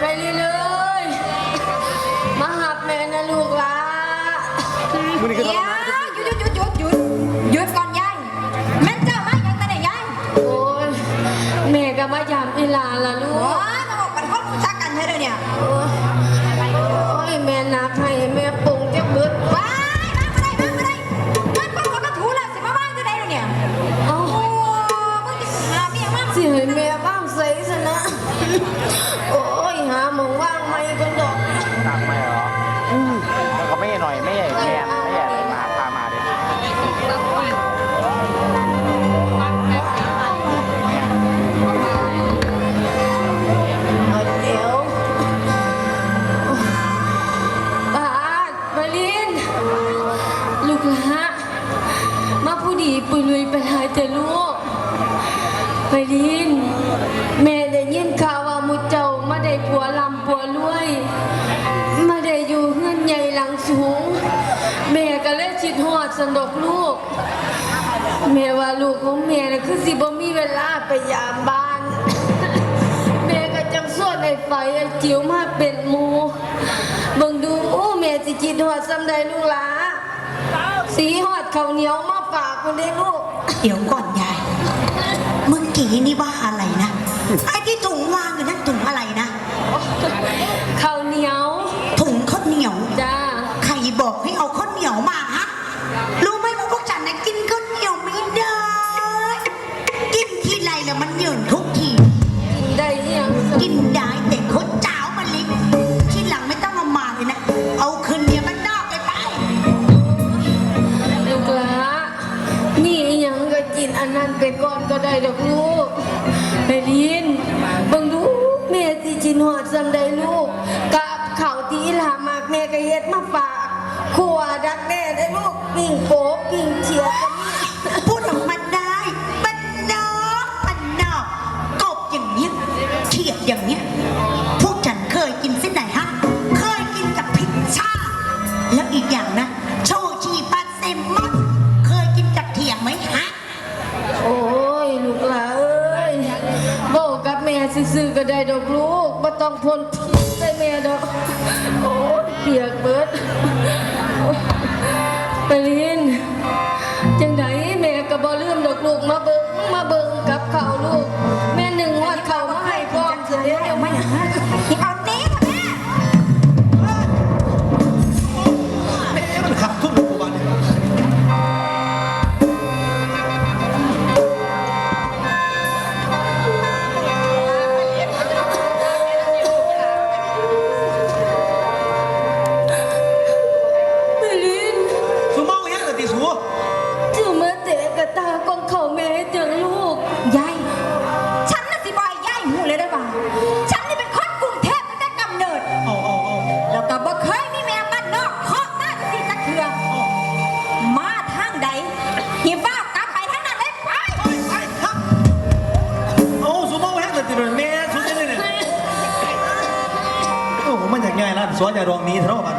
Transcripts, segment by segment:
ไปเรื่อยๆมาหับแม่นะลูกละนี้ก็ทยุด หยุดหยุดหยุดหยุดหยุดก่อนยัยแม่นเจ้ามาอย่างแต่ไหนยายโอ้ยแม่ก็มายามอีหลาละ เถอะลูกไปดินแม่ได้ยินข่าวว่ามุเจ้ามาได้ผัวลำผัวรวย มาได้อยู่เฮือนใหญ่หลังสูง แม่ก็เลยชิดหอดสนดกลูก แม่ว่าลูกของแม่น่ะคือสิบ่มีเวลาไปยามบ้าน แม่ก็จังสวดไอ้ไฟไอ้จิ๋วมาเป็นหมูเบิ่งดูโอ้แม่สิจิตหอดซ้ำใดลูกหลาสีหอดข้าวเหนียวมาฝากคนได้ลูก เดี๋ยวก่อนยาย เมื่อกี้นี่ว่าอะไรนะ ไอ้ที่ถุงวางอยู่นั่นถุงอะไรนะ ข้าวเหนียว กลินจังไดแม่ก็บ่ลืมดอกลูกมาเบิ่งมาเบิ่งกับเขาลูก แม่หนึ่งวัดข จากย่อยล้านสวนจะรองนี้เท่ากัน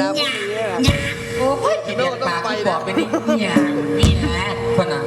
นะพวกนี้ะโอ้ยปากที่บอกเป็นี่เนี่ยนี่นะคนนะ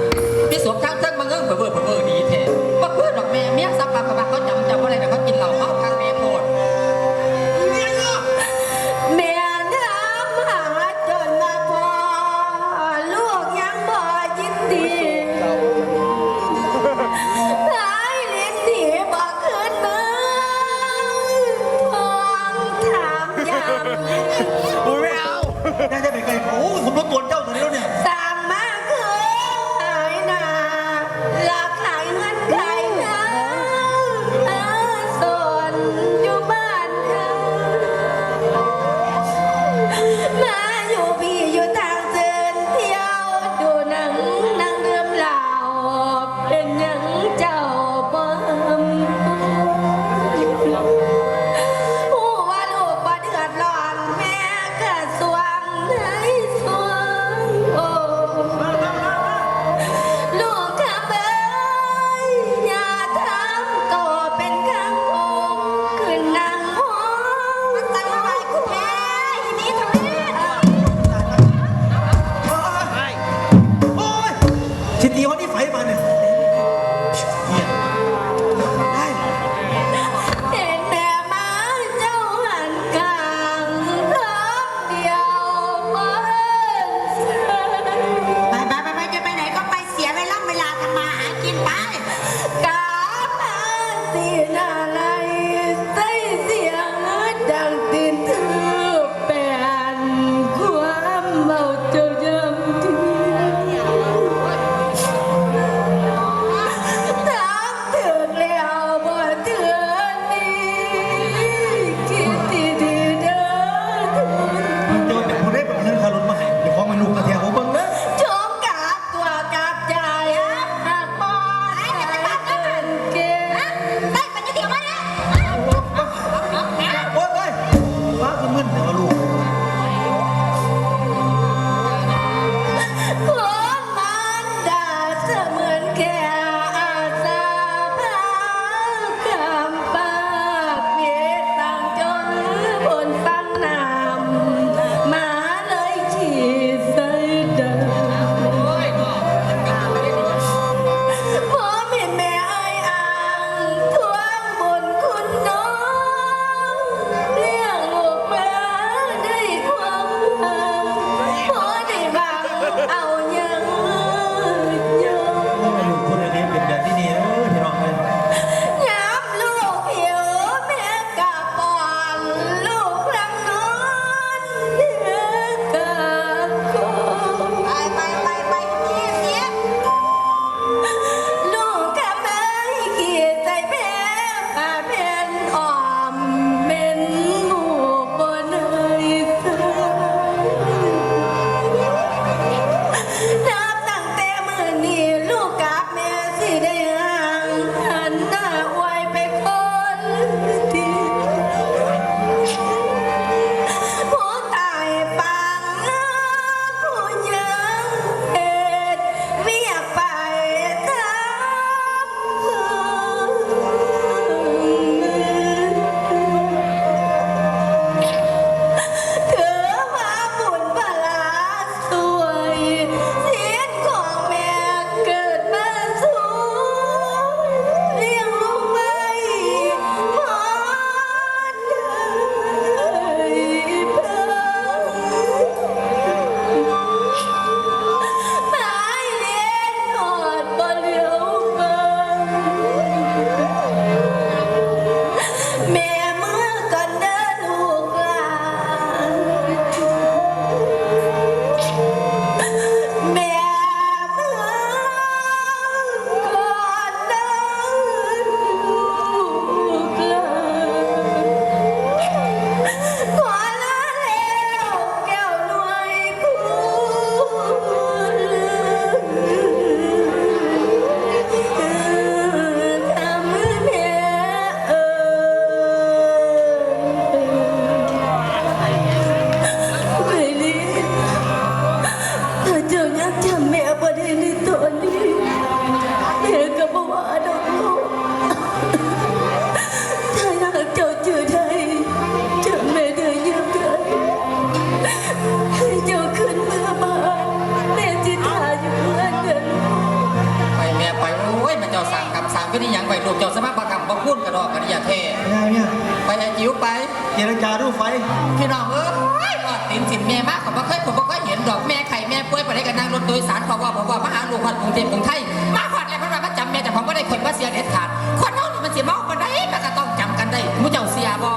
วัดกรุงเทพกรุงไทยมาขอดแล้วมันมาจำแม่จะของก็ได้คนว่าเสียเอ็ดขาดคนเฮานี่มันเสียเมาคนได้มันก็ต้องจำกันได้มูเจ้าเสียบ่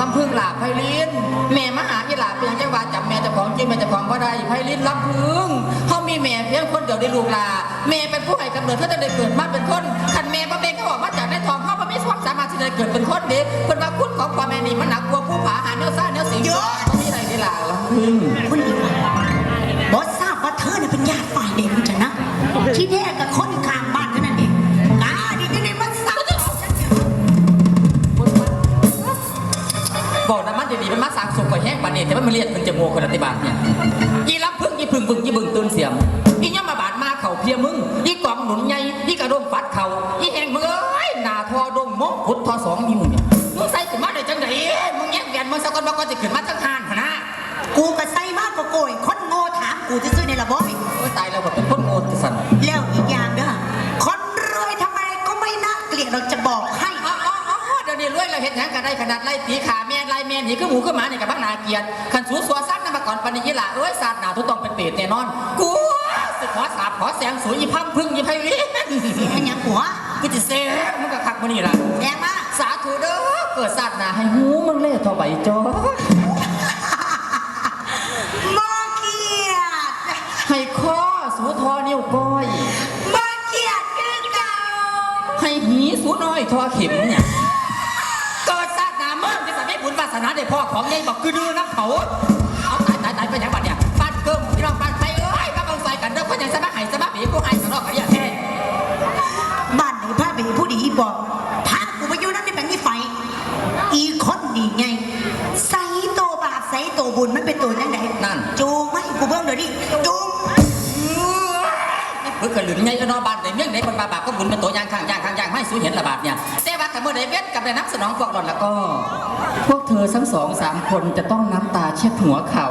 ลำพึ่งหลาไพลินแม่มหาอีหลาเพียงจังว่าจำแม่จะของจิ้แม่จะของก็ได้ไพลินลำพึ่งเขามีแม่เพียงคนเดียวได้ลูกลาแม่เป็นผู้ให้กำเนิดเพื่อจะได้เกิดมาเป็นคนขันแม่ประเป็นก็บอกว่าจากได้ทองเขาไม่ความสามารถที่จะเกิดเป็นคนเด็กเพิ่นว่าคุณของความแม่นี่มันหนักกวัวผู้ผาหาเนื้อซ่าเนื้อสิงเยอะบ่มีอะไรนี่ลาลำพึ่งคุณ ขุดทอสองมีมึงเนี่ยมึงใส่ขึ้นมาได้จังไดมึงแยกเวียนมึงสะกดบอกก็จะขึ้นมาจังหานหั่นนะกูก็ใส่มากกว่าโกยคนโง่ถามกูจะซื้อในละบอยโอ้ยตายแล้วแบบเป็นคนโง่ที่สั่นแล้วอีกอย่างเด้อคนรวยทำไมก็ไม่น่าเกลียดเราจะบอกให้อ๋ออ๋อเดี๋ยวนี้รวยเราเห็นหยังกันได้ขนาดไล่ตีขาแม่ไล่แม่หนีขึ้นหมูขึ้นหมาเนี่ยกับบ้านนาเกียรติขันสูสัวซัดนั่นมาก่อนปณิยิละรวยซาดหนาทุกต้องเป็นเปรตแน่นอน กูสึกขอสาบขอแสงสวยยี่พังพึ่งยี่ไพริน อันยังหัว กูจะเซ่มึงกัคักมันนี่ละ เด้อเกิดศาสตร์หนาให้หูมึงเล่ทอใบจอมอเกียดให้ข้อสูทอนิ้วก้อยมอเกียดคือเก่าให้หีสูน้อยทอเข็มเนี่ยเกิดศาสตร์หนาเมื่อจะสำเร็จบุญวาสนาได้พ่อของยายบอกคือดื้อน้ำเขาเอาตายตายตายไปยังบัดเนี่ยฟาดเกิ้มพี่น้องฟาดไปเอ้ยมาบังไฟกันเด้อคนยังสมาหายสมาบีกูหายสนอกกันเนี่ยแท้บ้านไหนพาไปผู้ดีบอกพากูไปอยู่นั่นได้เป็นยี่ไฟ อีคนดีไงใส่โตบาปใส่โต บุญมันเป็นตัวยังไงนั่นจูงไหมกูเบิ่งเดี๋ยวนี้จูงเพื่อเกิดหรือไงก็นอบานแต่เมี่ยงไหนคนบาบาก็บุญเป็นตัวอย่างข้างอย่างข้างอย่างไม่สู้เห็นระบาดเนี่ยแต่ว่าถ้าเมื่อใดเวทกับได้นับสนองพวกหล่อนแล้วก็ พวกเธอทั้งสองสามคนจะต้องน้ำตาเช็ดหัวเข่า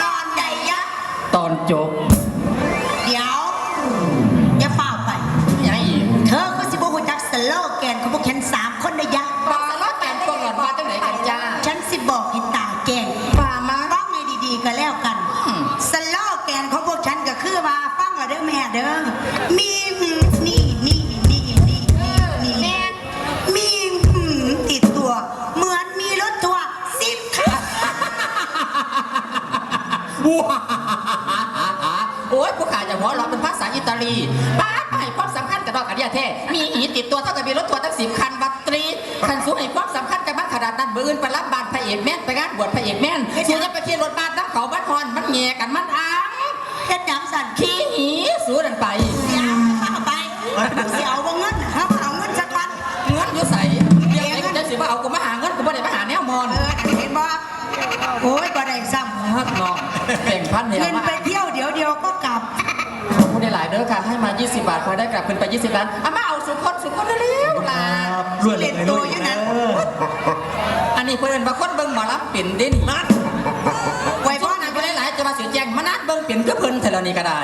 ตอนใดยะตอนจบ อ้ยผู้ขาจะหัวเราะเป็นภาษาอิตาลีป้าไปความสำคัญกับดอกกระเดียแท้มีหีติดตัวเท่ากับมีรถทัวร์ตั้งสิบคันบัตรตรีคันสูงให้ความสำคัญกับบ้านขนาดนั้นเบื่อื่นไปรับบานพระเอกแม่นไปงานบวชพระเอกแม่นสูงจะไปขี่รถบัสน้ำเขาบ้านฮอนมันแง่กันมันอ้างเฮ็ดหยังสั่นขี่หีสูนันไปเข้าไปเสียวบ่เงินเขาเอาเงินสักวันเงินอยู่ใส่เดี๋ยวไอ้กูจะสิว่าเอากูมาหาเงินกูไม่ได้มาหาแนวมอนเออเห็นบ่โอ้ยบ่ได้ซ้ำฮักน้องแบ่งพันเนี่ยเงินไปเที่ยว ดี๋ยวเดียวก็กลับขอบคุณได้หลายเด้อค่ะ ให้มา 20 บาทพอได้กลับคืนไป 20ล้านเอามาเอาสุขคนสุขคนเร็วๆล่ะครับรวยเลยรวยเลยเอออันนี้เพื่อนบางคนเบิ่งหมอลำเป็นเด้นี่นั่นไว้พ่อนั่นก็หลายๆจะมาเสียแจงมานัดเบิ่งเป็นก็เพิ่นเท่านี้ก็ได้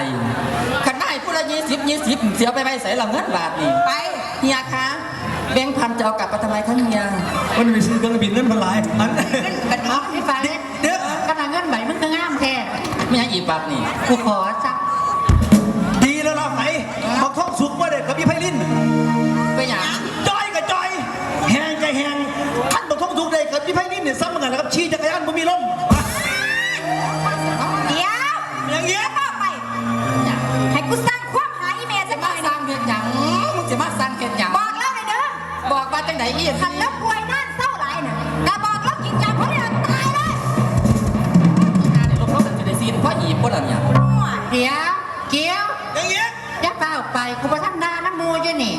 ขันได้ผู้ละ20 20เสียไปไปใส่ละเงินบาทนี่ไปเฮียคะแบงค์พันจะเอากลับไปทำไมคะเฮียวันนี้ไปซื้อเครื่องบินเงินพันหลายอัน กันดี พี่ฟ้าเนี่ย เดี๋ยว ขนาดเงินใบมึงก็งามแท้ ไม่ยังอีกบาทนี่ กูขอจักดีแล้วล่ะไหนบอกท้องสุกว่าเด็กกับพี่ไพลินไปหยังจอยกับจอย แหงกับแหงท่านบอกท้องสุกเด็กกับพี่ไพลินเนี่ยซ้ำเหมือนกันนะครับชี้จักรยานบ่มีลมเดี๋ยวอย่างเงี้ยเข้าไป ให้กูสร้างความหาอีเมลจะสักหน่มาอยสร้างเฮ็ดหยังมึงจะมาสร้างเฮ็ดหยังบอกเล่าเลยเด้อบอกว่าจังไหนอีกคันแล้วป่วยนั่น ซีนเพราะอีบ่ล่ะเนี่ยเดี๋ยวเกี้ยวอย่างเงี้ยอย่าเปล่าไปกูประทันดาน้ำมูอยู่นี่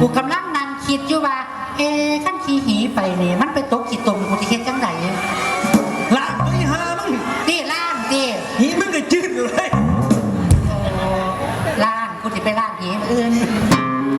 กูกำลังนั่งคิดอยู่ว่า เอ๊ะขั้นขี้หีไปนี่มันไปตก